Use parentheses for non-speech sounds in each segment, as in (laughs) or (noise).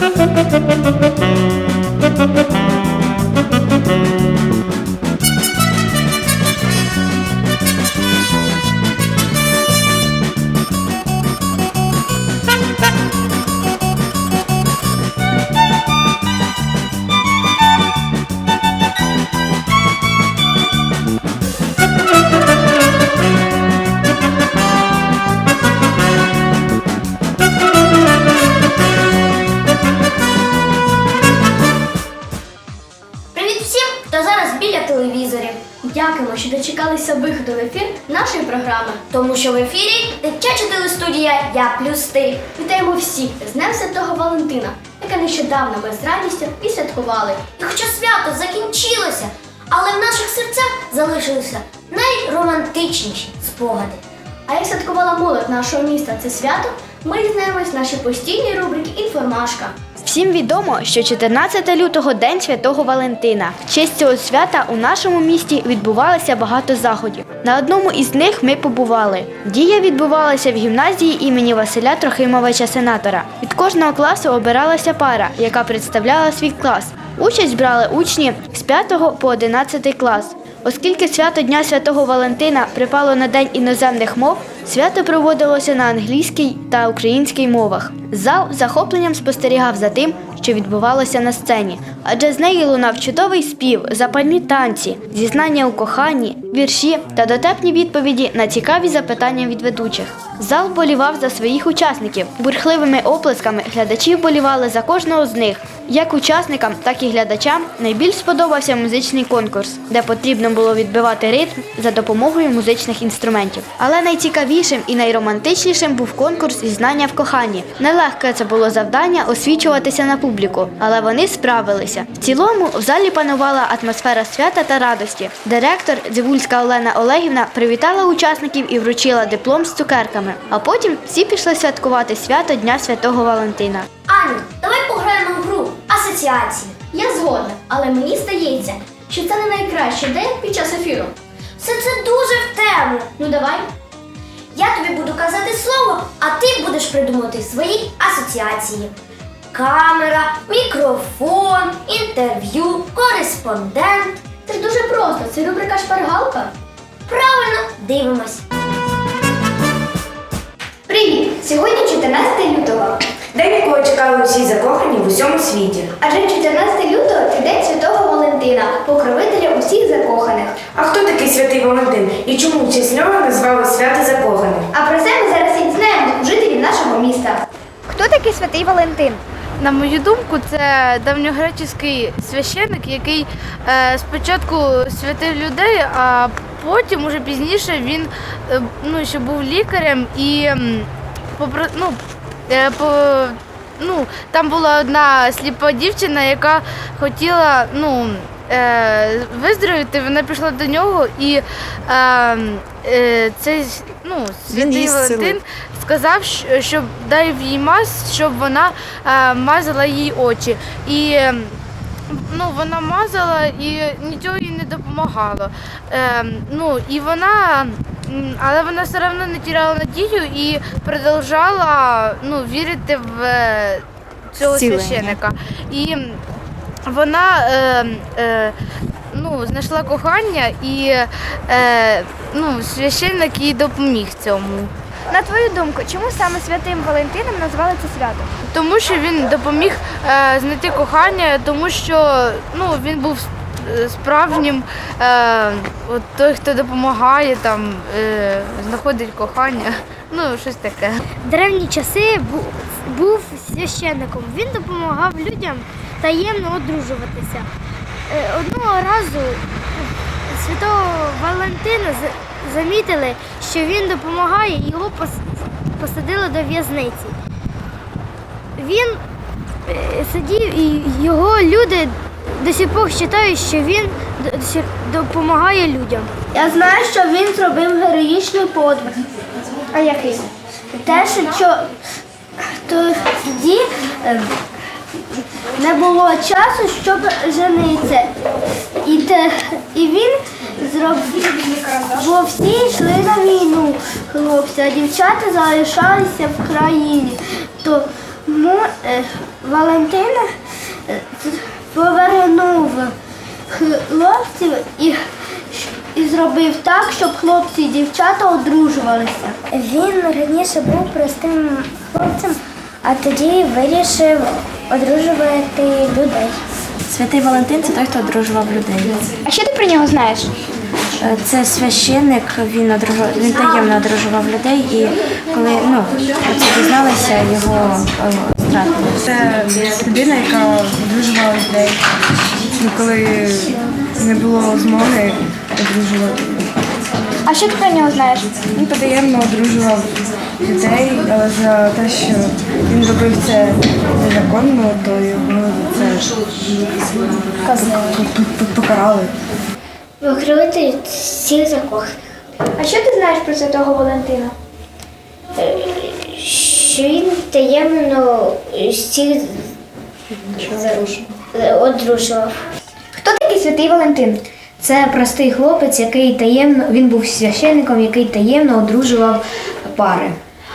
Привіт дочекалися виходу в ефір нашої програми. Тому що в ефірі дитяча телестудія Я плюс ти. Вітаємо всіх з Днем Святого Валентина, яке нещодавно ми з радістю і святкували. І хоча свято закінчилося, але в наших серцях залишилися найромантичніші спогади. А як святкувала молодь нашого міста це свято, ми дізнаємось в нашій постійній рубриці Інформашка. Всім відомо, що 14 лютого День Святого Валентина. В честь цього свята у нашому місті відбувалося багато заходів. На одному із них ми побували. Дія відбувалася в гімназії імені Василя Трохимовича Сенатора. Від кожного класу обиралася пара, яка представляла свій клас. Участь брали учні з 5 по 11 клас. Оскільки свято Дня Святого Валентина припало на День іноземних мов, свято проводилося на англійській та українській мовах. Зал захопленням спостерігав за тим, що відбувалося на сцені, адже з неї лунав чудовий спів, запальні танці, зізнання у коханні, вірші та дотепні відповіді на цікаві запитання від ведучих. Зал болівав за своїх учасників. Бурхливими оплесками глядачі болівали за кожного з них. Як учасникам, так і глядачам найбільш сподобався музичний конкурс, де потрібно було відбивати ритм за допомогою музичних інструментів. Але найцікавішим і найромантичнішим був конкурс «Зізнання в коханні. Нелегке це було завдання освічуватися на публіку, але вони справилися. В цілому в залі панувала атмосфера свята та радості. Директор Дзивульська Олена Олегівна привітала учасників і вручила диплом з цукерками. А потім всі пішли святкувати свято Дня Святого Валентина. Асоціації. Я згодна, але мені здається, що це не найкраща ідея під час ефіру. Все це дуже в тему. Ну давай. Я тобі буду казати слово, а ти будеш придумати свої асоціації. Камера, мікрофон, інтерв'ю, кореспондент. Це ж дуже просто. Це рубрика шпаргалка. Правильно, дивимось. Привіт! Сьогодні 14 лютого. День, якого чекали усі закохані в усьому світі. Адже 14 лютого це день Святого Валентина, покровителя усіх закоханих. А хто такий святий Валентин і чому в честь нього назвали свято закоханих? А про це ми зараз і дізнаємось у жителів нашого міста. Хто такий святий Валентин? На мою думку, це давньогреческий священник, який е, спочатку святив людей, а потім, уже пізніше, він е, ну, ще був лікарем і попро, ну, по, ну, там була одна сліпа дівчина, яка хотіла ну, е, виздоровіти, вона пішла до нього і е, е, цей ну, святий. Валентин сказав, щоб дав їй мазь, щоб вона е, мазала їй очі. І е, ну, вона мазала і нічого їй не допомагало. Е, ну, і вона, але вона все одно не тіряла надію і продовжала ну, вірити в е, цього Зцілення. священика. І вона е, е, ну, знайшла кохання і е, ну, священник їй допоміг цьому. На твою думку, чому саме святим Валентином назвали це свято? Тому що він допоміг е, знайти кохання, тому що ну, він був справжнім, е, от той, хто допомагає, там, е, знаходить кохання, ну, щось таке. В древні часи бу- був священником. Він допомагав людям таємно одружуватися. Е, Одного разу святого Валентина замітили, що він допомагає, його посадили до в'язниці. Він е, сидів і його люди до сих пор вважають, що він допомагає людям. Я знаю, що він зробив героїчний подвиг. А який? Те, що тоді е, не було часу, щоб женитися. І, те, і він зробив, бо всі йшли на війну, хлопці, а дівчата залишалися в країні. То Мо, е, Валентина е, повернув хлопців і, і зробив так, щоб хлопці і дівчата одружувалися. Він раніше був простим хлопцем, а тоді вирішив одружувати людей. Святий Валентин це той, хто одружував людей. А що ти про нього знаєш? Е, Це священник, він одружував, він таємно одружував людей, і коли ну це дізналися, його е. Це людина, яка одружувала людей. Ну, коли не було змоги одружувати. А що ти про нього знаєш? Він потаємно одружував людей, але за те, що він робив це незаконно, то його за це по- по- покарали. Викрити всіх закоханих. А що ти знаєш про святого Валентина? Що він таємно всіх одружував. Хто такий святий Валентин? Це простий хлопець, який таємно він був священником, який таємно одружував пари.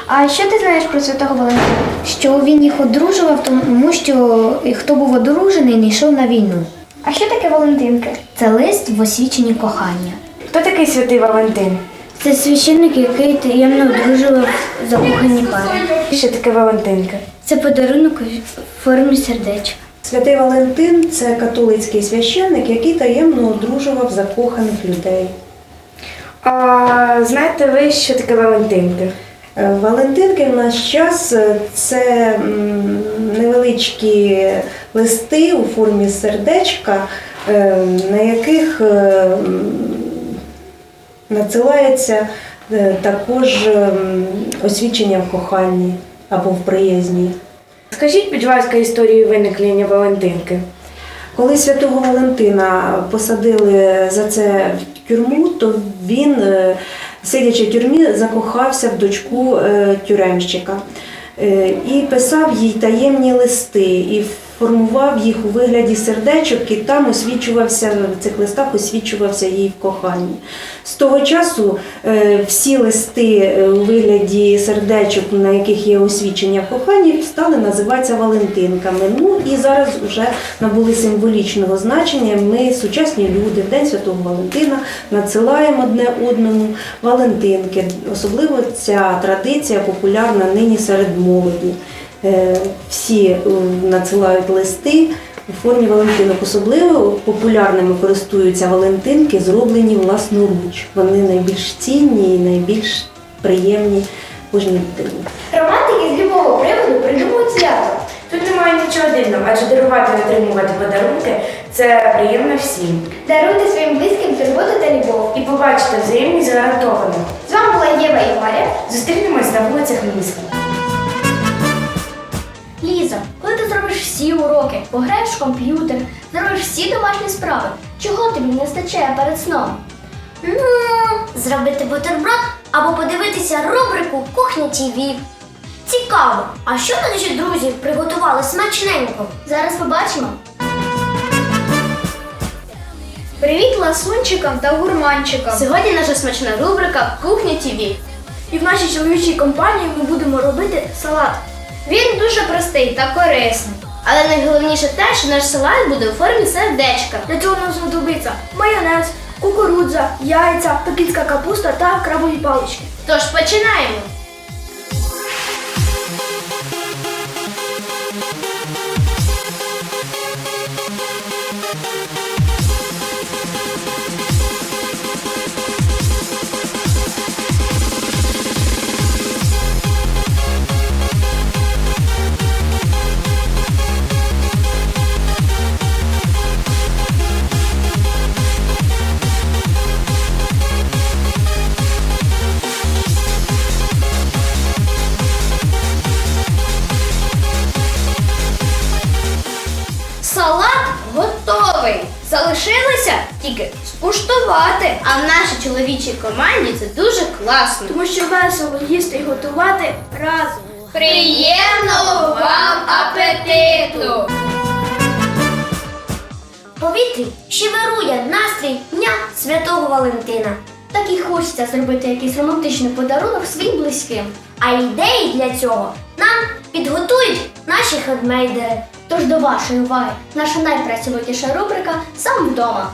А що ти знаєш про святого Валентина? Що він їх одружував, тому що хто був одружений, не йшов на війну. А що таке Валентинки? Це лист в освіченні кохання. Хто такий святий Валентин? Це священник, який таємно одружував закохані пари. Що таке Валентинка? Це подарунок в формі сердечка. Святий Валентин це католицький священник, який таємно одружував закоханих людей. А знаєте ви, що таке Валентинка? Е, Валентинки в наш час е, це невеличкі листи у формі сердечка, е, на яких надсилається е, також ем, освічення в коханні або в приязні. Скажіть, будь ласка, історію виникнення Валентинки. Коли святого Валентина посадили за це в тюрму, то він, е, сидячи в тюрмі, закохався в дочку е, тюремщика і писав їй таємні листи і формував їх у вигляді сердечок, і там освічувався в цих листах освічувався їй в коханні. З того часу е, всі листи е, у вигляді сердечок, на яких є освічення в коханні, стали називатися Валентинками. Ну і зараз вже набули символічного значення. Ми, сучасні люди, в День Святого Валентина надсилаємо одне одному Валентинки. Особливо ця традиція популярна нині серед молоді. Е, Всі е, надсилають листи у формі Валентинок. Особливо популярними користуються Валентинки, зроблені власноруч. Вони найбільш цінні і найбільш приємні кожній людині. Романтики з любого приводу придумують свято. Тут немає нічого дивного, адже дарувати і отримувати подарунки це приємно всім. Даруйте своїм близьким турботу та любов. І побачити взаємність гарантовано. З вами була Єва і Варя. Зустрінемось на вулицях міста. Ліза, коли ти зробиш всі уроки, пограєш в комп'ютер, зробиш всі домашні справи, чого тобі не вистачає перед сном? Ну, зробити бутерброд або подивитися рубрику Кухня ТВ. Цікаво, а що наші друзі приготували смачненько? Зараз побачимо. Привіт ласунчикам та гурманчикам! Сьогодні наша смачна рубрика Кухня ТВ. І в нашій чоловічій компанії ми будемо робити салат. Він дуже простий та корисний. Але найголовніше те, що наш салат буде у формі сердечка. Для цього нам знадобиться майонез, кукурудза, яйця, пекінська капуста та крабові палички. Тож починаємо. А в нашій чоловічій команді це дуже класно. Тому що весело їсти і готувати разом. Приємного вам апетиту! Повітрі ще вирує настрій Дня Святого Валентина. Так і хочеться зробити якийсь романтичний подарунок своїм близьким. А ідеї для цього нам підготують наші хедмейдери. Тож до вашої уваги наша найпрацьовитіша рубрика Сам вдома.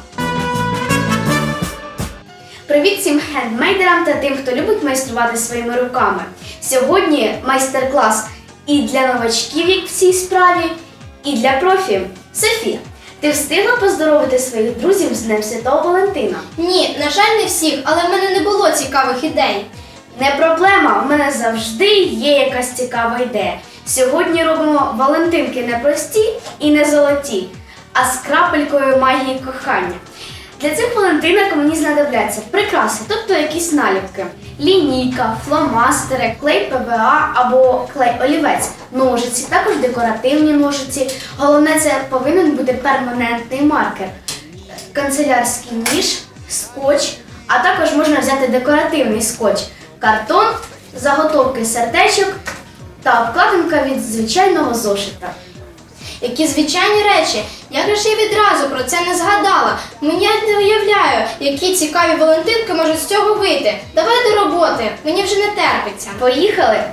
Привіт всім хендмейдерам та тим, хто любить майструвати своїми руками. Сьогодні майстер-клас і для новачків як в цій справі, і для профі. Софія, ти встигла поздоровити своїх друзів з Днем Святого Валентина? Ні, на жаль, не всіх, але в мене не було цікавих ідей. Не проблема, в мене завжди є якась цікава ідея. Сьогодні робимо Валентинки не прості і не золоті, а з крапелькою магії кохання. Для цих Валентинок мені знадобляться прикраси, тобто якісь наліпки, лінійка, фломастери, клей ПВА або клей олівець, ножиці, також декоративні ножиці. Головне, це повинен бути перманентний маркер, канцелярський ніж, скотч, а також можна взяти декоративний скотч, картон, заготовки сердечок та обкладинка від звичайного зошита. Які звичайні речі. Я ж відразу про це не згадала. Мені не уявляю, які цікаві Валентинки можуть з цього вийти. Давай до роботи, мені вже не терпиться. Поїхали!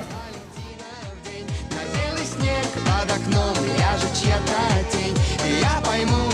Я пойму,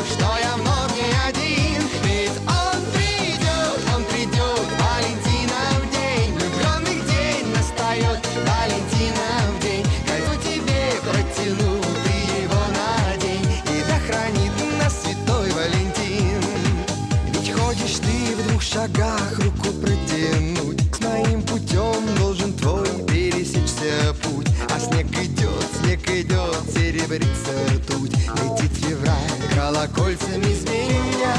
колокольцами звеня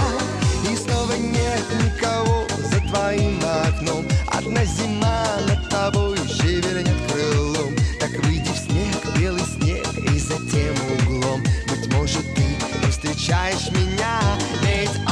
И снова нет никого за твоим окном. Одна зима над тобой шевельнет крылом. Так выйди в снег, белый снег и за тем углом. Быть может ты встречаешь меня Ведь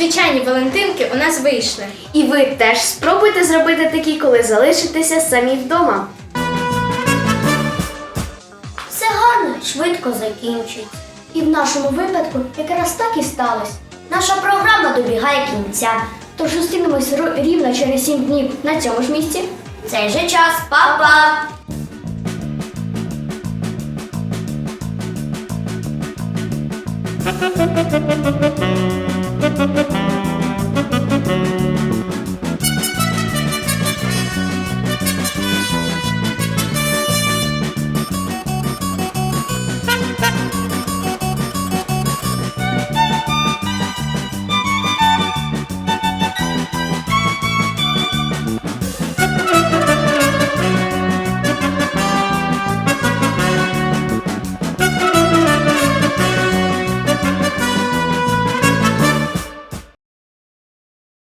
Незвичайні Валентинки у нас вийшли. І ви теж спробуйте зробити такі, коли залишитеся самі вдома. Все гарно, швидко закінчується. І в нашому випадку якраз так і сталося. Наша програма добігає кінця. Тож зустрінемось рівно через 7 днів на цьому ж місці. Цей же час, Па-па! Thank (laughs) Thank (laughs) you.